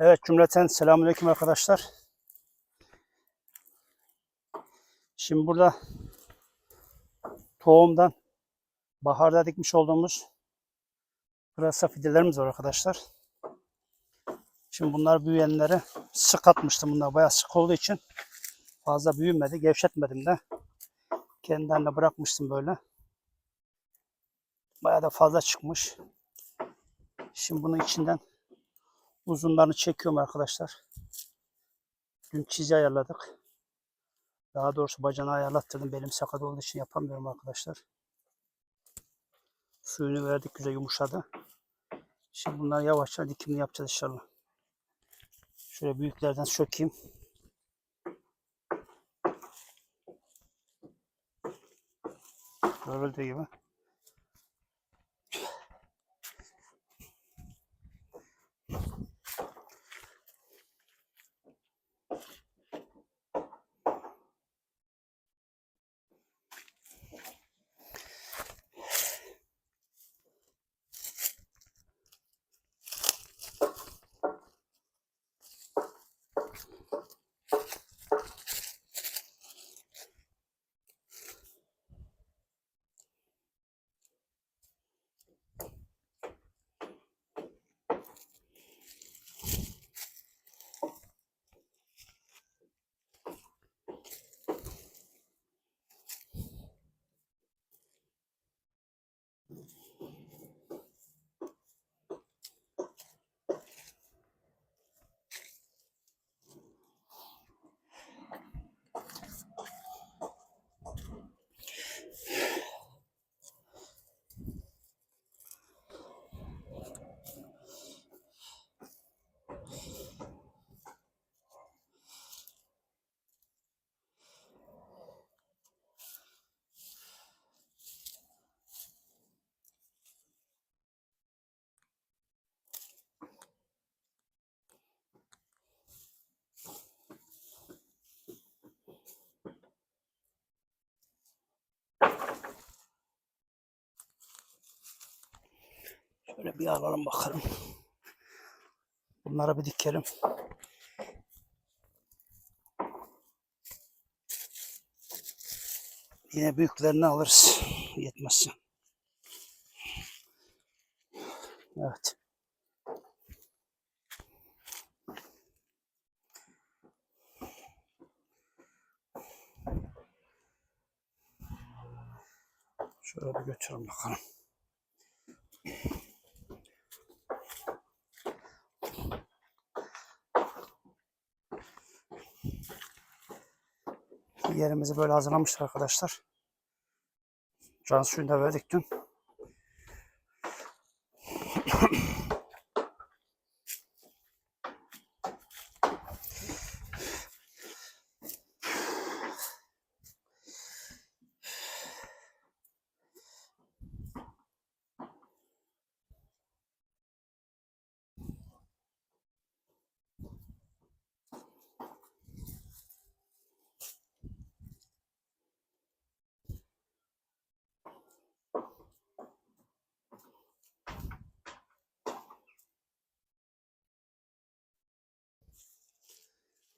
Evet cümleten selamünaleyküm arkadaşlar. Şimdi burada tohumdan baharda dikmiş olduğumuz pırasa fidelerimiz var arkadaşlar. Şimdi bunlar büyüyenleri sık atmıştım. Bunlar bayağı sık olduğu için fazla büyümedi. Gevşetmedim de. Kendi bırakmıştım böyle. Bayağı da fazla çıkmış. Şimdi bunun içinden uzunlarını çekiyorum arkadaşlar. Dün çizi ayarladık. Daha doğrusu bacağını ayarlattırdım. Belim sakat olduğu için yapamıyorum arkadaşlar. Suyunu verdik güzel yumuşadı. Şimdi bunları yavaşça dikimini yapacağız inşallah. Şöyle büyüklerden sökeyim. Görüldüğü gibi. Şöyle bir alalım bakalım. Bunlara bir dikelim. Yine büyüklerini alırız. Yetmezse. Evet. Şöyle bir götürün bakalım. Yerimizi böyle hazırlamıştık arkadaşlar. Can suyunu da verdik dün.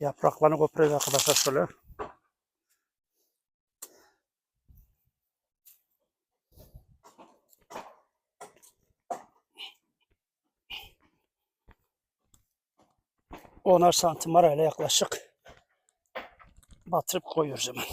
Yapraklarını koparıyoruz arkadaşlar şöyle. Onar santim arayla yaklaşık batırıp koyuyoruz hemen.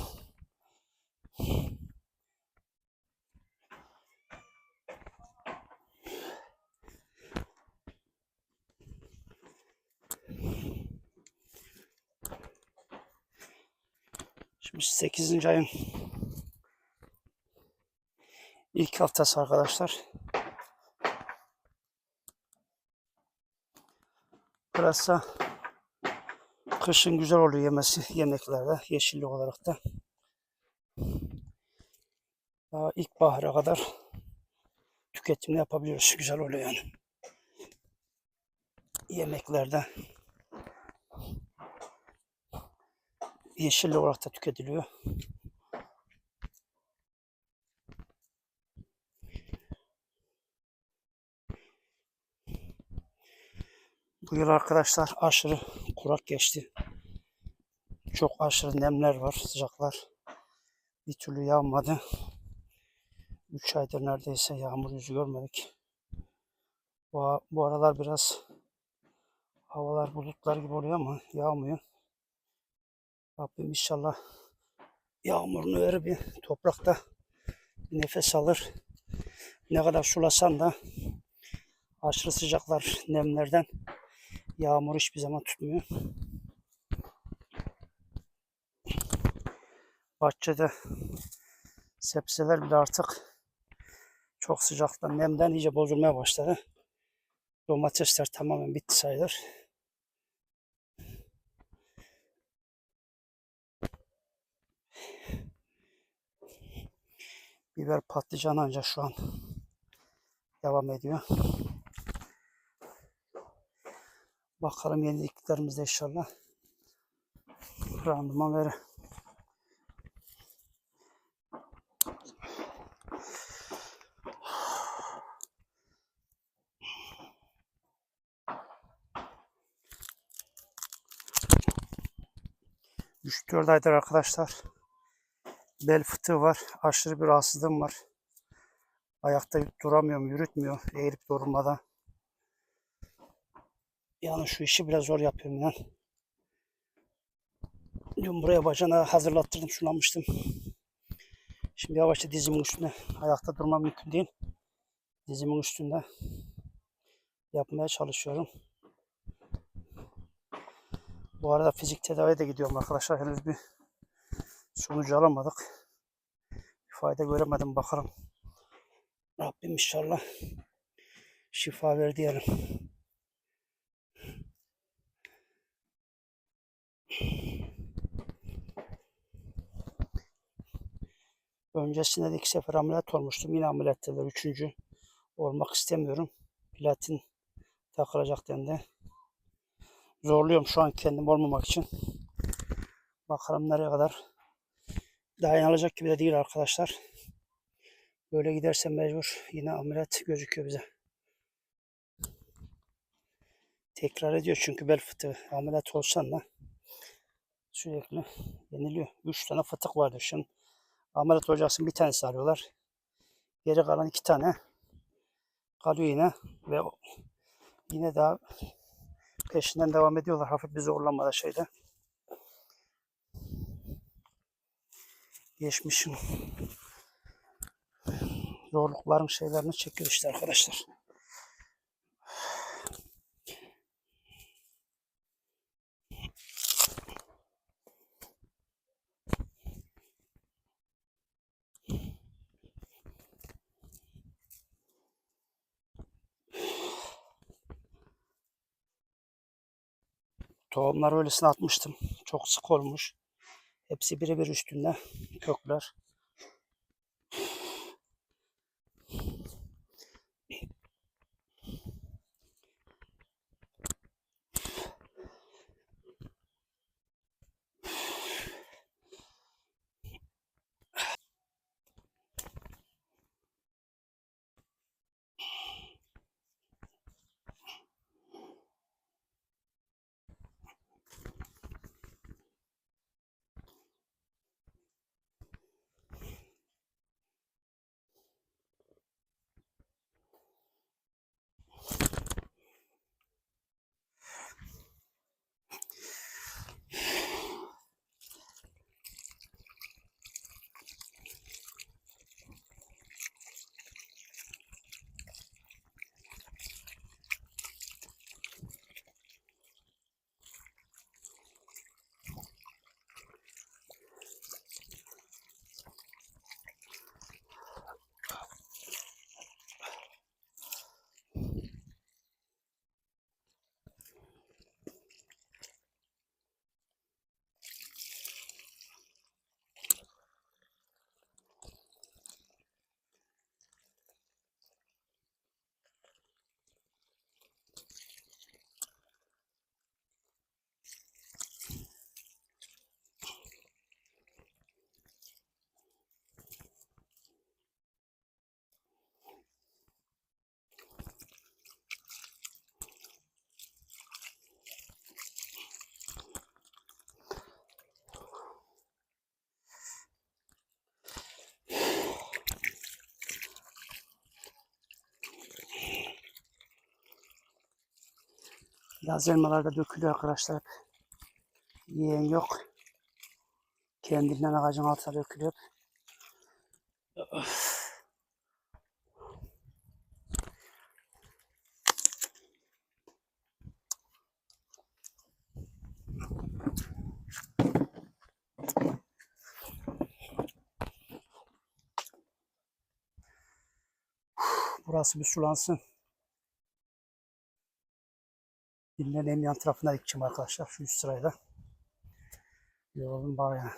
Şimdi 8. ayın ilk haftası arkadaşlar. Pırasa kışın güzel oluyor yemesi yemeklerde yeşillik olarak da. Daha ilkbahara kadar tüketimini yapabiliyoruz. Güzel oluyor yani. Yemeklerde yeşillik olarak da tüketiliyor. Bu yıl arkadaşlar aşırı kurak geçti. Çok aşırı nemler var, sıcaklar. Bir türlü yağmadı. 3 aydır neredeyse yağmur yüzü görmedik. Bu, bu aralar biraz havalar bulutlar gibi oluyor ama yağmıyor. Rabbim inşallah yağmurunu verir bir toprakta bir nefes alır. Ne kadar sulasan da aşırı sıcaklar, nemlerden yağmur hiçbir zaman tutmuyor. Bahçede sebzeler bile artık çok sıcaktan, nemden iyice bozulmaya başladı. Domatesler tamamen bitti sayılır. Biber patlıcan ancak şu an devam ediyor. Bakalım yeniliklerimizde inşallah randıman verir. Üç dört aydır arkadaşlar bel fıtığı var. Aşırı bir rahatsızlığım var. Ayakta duramıyorum, yürütmüyor eğilip durmadan. Yani şu işi biraz zor yapıyorum inan. Dün buraya bacana hazırlattırdım, sulamıştım. Şimdi yavaşça dizimin üstünde, ayakta durmam mümkün değil. Dizimin üstünde yapmaya çalışıyorum. Bu arada fizik tedaviye de gidiyorum arkadaşlar. Henüz bir sonucu alamadık. Fayda göremedim bakalım. Rabbim inşallah şifa ver diyelim. Öncesinde de iki sefer ameliyat olmuştum. Yine ameliyat dediler. Üçüncü olmak istemiyorum. Platin takılacak dendi. Zorluyorum şu an kendim olmamak için. Bakalım nereye kadar dayanılacak gibi de değil arkadaşlar. Böyle giderse mecbur yine ameliyat gözüküyor bize. Tekrar ediyor çünkü bel fıtığı. Ameliyat olsan da sürekli yeniliyor. Üç tane fıtık vardı şimdi. Ameliyat olacaksın bir tanesi arıyorlar. Geri kalan iki tane kalıyor yine ve yine daha peşinden devam ediyorlar. Hafif bir zorlanmada şeyde. Geçmişin zorlukların şeylerini çekiyor işte arkadaşlar. Tohumları öylesine atmıştım. Çok sık olmuş. Hepsi birebir üstünde kökler. Yaz elmalar dökülüyor arkadaşlar. Yiyen yok. Kendinden ağacın altına dökülüyor. Burası bir sulansın. Dinlen en yan tarafına gideceğim arkadaşlar. Şu üst sırayla. Yolun bayağı.